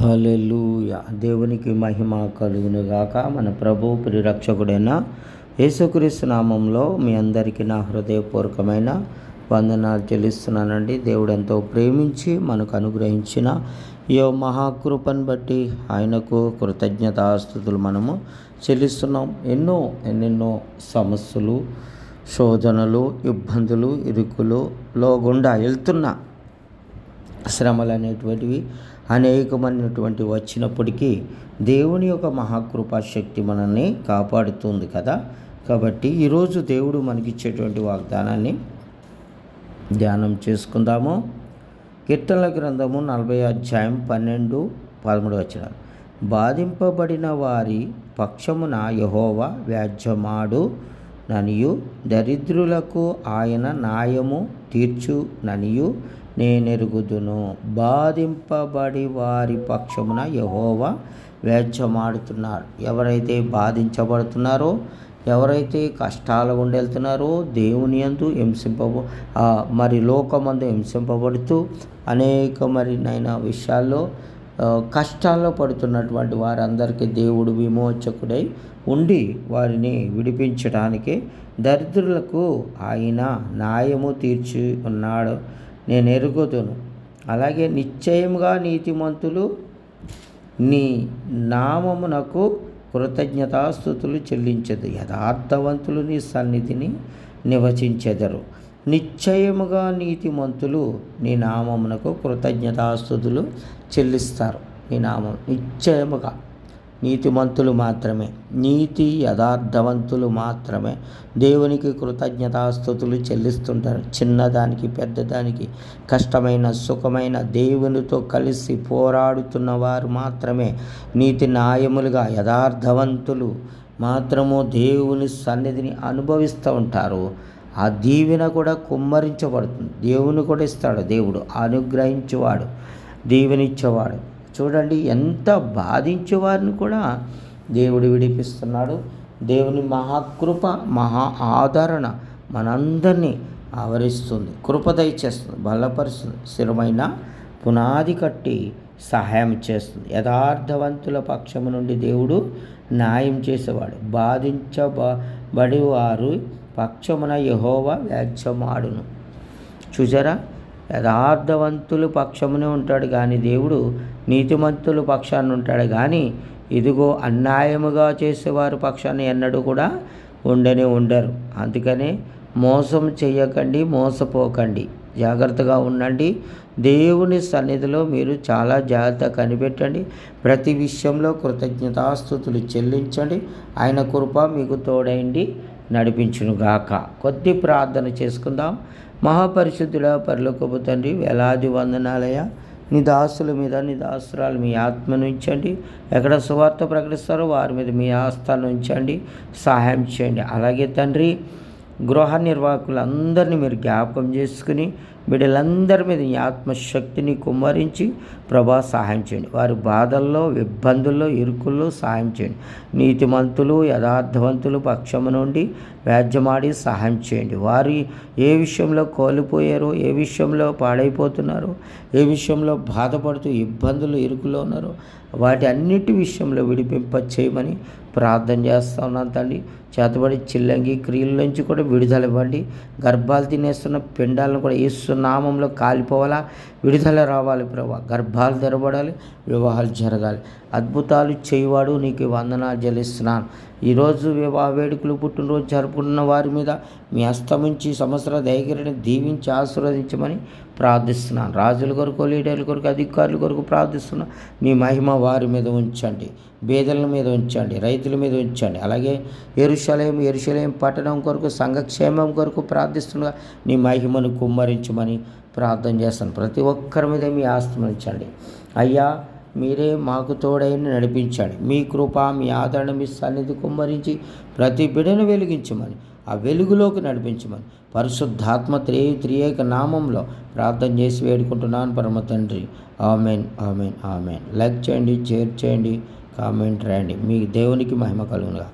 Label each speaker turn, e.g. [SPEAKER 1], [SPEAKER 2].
[SPEAKER 1] హల్లెలూయా. దేవునికి మహిమ కలుగునుగాక. మన ప్రభు పరిరక్షకుడైన యేసుక్రీస్తు నామంలో మీ అందరికీ నా హృదయపూర్వకమైన వందనాలు చెల్లిస్తున్నానండి. దేవుడు ఎంతో ప్రేమించి మనకు అనుగ్రహించిన ఈ మహాకృపను బట్టి ఆయనకు కృతజ్ఞతాస్థుతులు మనము చెల్లిస్తున్నాం. ఎన్నో ఎన్నెన్నో సమస్యలు శోధనలు ఇబ్బందులు ఇరుకులు గుండా వెళ్తున్నా శ్రమలు అనేటువంటివి అనేకమైనటువంటి వచ్చినప్పటికీ దేవుని యొక్క మహాకృపా శక్తి మనల్ని కాపాడుతుంది కదా. కాబట్టి ఈరోజు దేవుడు మనకిచ్చేటువంటి వాగ్దానాన్ని ధ్యానం చేసుకుందాము. కీర్తనల గ్రంథము నలభై అధ్యాయం పన్నెండు పదమూడు వచ్చిన బాధింపబడిన వారి పక్షమున యహోవా వ్యాజ్యమాడు ననియు దరిద్రులకు ఆయన న్యాయము తీర్చు ననియు నేనెరుగుదును. బాధింపబడి వారి పక్షమున యహోవా వేచ్చమాడుతున్నారు ఎవరైతే బాధించబడుతున్నారో ఎవరైతే కష్టాల గుండా వెళ్తున్నారో దేవుని అందు హింసింప మరి లోకమందు హింసింపబడుతూ అనేక మరి నైనా విషయాల్లో కష్టాల్లో పడుతున్నటువంటి వారందరికీ దేవుడు విమోచకుడై ఉండి వారిని విడిపించడానికి దరిద్రులకు ఆయన న్యాయము తీర్చి ఉన్నాడు. నేను ఎరుగుదును. అలాగే నిశ్చయముగా నీతిమంతులు నీ నామమునకు కృతజ్ఞతాస్థుతులు చెల్లించదు యథార్థవంతులు నీ సన్నిధిని నివచించెదరు నిశ్చయముగా నీతిమంతులు నీ నామమునకు కృతజ్ఞతాస్థుతులు చెల్లిస్తారు. నీ నామం నిశ్చయముగా. నీతిమంతులు మాత్రమే. నీతి యథార్థవంతులు మాత్రమే. దేవునికి కృతజ్ఞతాస్థుతులు చెల్లిస్తుంటారు. చిన్నదానికి పెద్దదానికి కష్టమైన సుఖమైన దేవునితో కలిసి పోరాడుతున్న వారు మాత్రమే. నీతి న్యాయములుగా యథార్థవంతులు మాత్రము దేవుని సన్నిధిని అనుభవిస్తూ ఉంటారు. ఆ దీవెన కూడా కుమ్మరించబడుతుంది. దేవుని కూడా ఇస్తాడు దేవుడు. అనుగ్రహించేవాడు దీవెనిచ్చేవాడు. చూడండి ఎంత బాధించే వారిని కూడా దేవుడు విడిపిస్తున్నాడు. దేవుని మహాకృప మహా ఆదరణ మనందరినీ ఆవరిస్తుంది. కృప దయచేస్తుంది బలపరుస్తుంది స్థిరమైన పునాది కట్టి సహాయం చేస్తుంది. యథార్థవంతుల పక్షము నుండి దేవుడు న్యాయం చేసేవాడు. బాధించబడి వారు పక్షమున యహోవ వ్యాజ్యమాడును. చూసారా యథార్థవంతులు పక్షమునే ఉంటాడు కానీ దేవుడు నీతిమంతులు పక్షాన్ని ఉంటాడు కానీ ఇదిగో అన్యాయముగా చేసేవారు పక్షాన్ని ఎన్నడూ కూడా ఉండనే ఉండరు. అందుకనే మోసం చేయకండి మోసపోకండి. జాగ్రత్తగా ఉండండి. దేవుని సన్నిధిలో మీరు చాలా జాగ్రత్త కనిపెట్టండి. ప్రతి విషయంలో కృతజ్ఞతాస్థుతులు చెల్లించండి. ఆయన కృప మీకు తోడైండి. నడిపించునుగాక. కొద్ది ప్రార్థన చేసుకుందాం. మహాపరిశుద్ధుల పరలోకపు తండ్రి వేలాది వందనాలయ నీ దాసుల మీద నీ దాసురాలు మీ ఆత్మను ఉంచండి ఎక్కడ సువార్త ప్రకటిస్తారో వారి మీద మీ ఆస్థానం ఉంచండి సహాయం చేయండి. అలాగే తండ్రి గృహ నిర్వాహకులందరినీ మీరు జ్ఞాపకం చేసుకుని బిడ్డలందరి మీద నీ ఆత్మశక్తిని కుమ్మరించి ప్రభా సహాయం చేయండి. వారి బాధల్లో ఇబ్బందుల్లో ఇరుకుల్లో సహాయం చేయండి. నీతిమంతులు యథార్థవంతులు పక్షము నుండి వ్యాజ్యమాడి సహాయం చేయండి. వారి ఏ విషయంలో కోల్పోయారో ఏ విషయంలో పాడైపోతున్నారో ఏ విషయంలో బాధపడుతూ ఇబ్బందులు ఇరుకులో ఉన్నారో వాటి అన్నిటి విషయంలో విడిపింప చేయమని ప్రార్థన చేస్తా ఉన్నాను తండ్రి. చేతబడి చిల్లంగి క్రియల నుంచి కూడా విడుదల ఇవ్వండి. గర్భాలు తినేస్తున్న పిండాలను కూడా నామంలో కాలిపోవాలా? విడుదల రావాలి ప్రభా. గర్భాలు తెరబడాలి వివాహాలు జరగాలి. అద్భుతాలు చేయవాడు నీకు వందనాలు జలిస్తున్నాను ఈరోజు వివాహ వేడుకలు పుట్టినరోజు జరుపుకున్న వారి మీద మీ అస్తమించి సంవత్సర దయగిరిని దీవించి ఆశీర్వదించమని ప్రార్థిస్తున్నాను. రాజుల కొరకు లీడర్ల కొరకు అధికారుల కొరకు ప్రార్థిస్తున్నాను మీ మహిమ వారి మీద ఉంచండి. బేదల మీద ఉంచండి. రైతుల మీద ఉంచండి. అలాగే ఎరుశలేం ఎరుశలేం పట్టణం కొరకు సంఘక్షేమం కొరకు ప్రార్థిస్తుండగా నీ మహిమను కుమ్మరించమని ప్రార్థన చేస్తాను. ప్రతి ఒక్కరి మీద మీ ఆస్తమించండి అయ్యా మీరే మాకు తోడైన నడిపించండి. మీ కృప మీ ఆదరణ మీ సన్నిధి కుమ్మరించి ప్రతి బిడను వెలిగించమని ఆ వెలుగులోకి నడిపించమని పరిశుద్ధాత్మ త్రే త్రియేక నామంలో ప్రార్థన చేసి వేడుకుంటున్నాను పరమ తండ్రి. Amen amen amen. లైక్ చేయండి షేర్ చేయండి కామెంట్ రాయండి. మీ దేవునికి మహిమ కలుగునుగా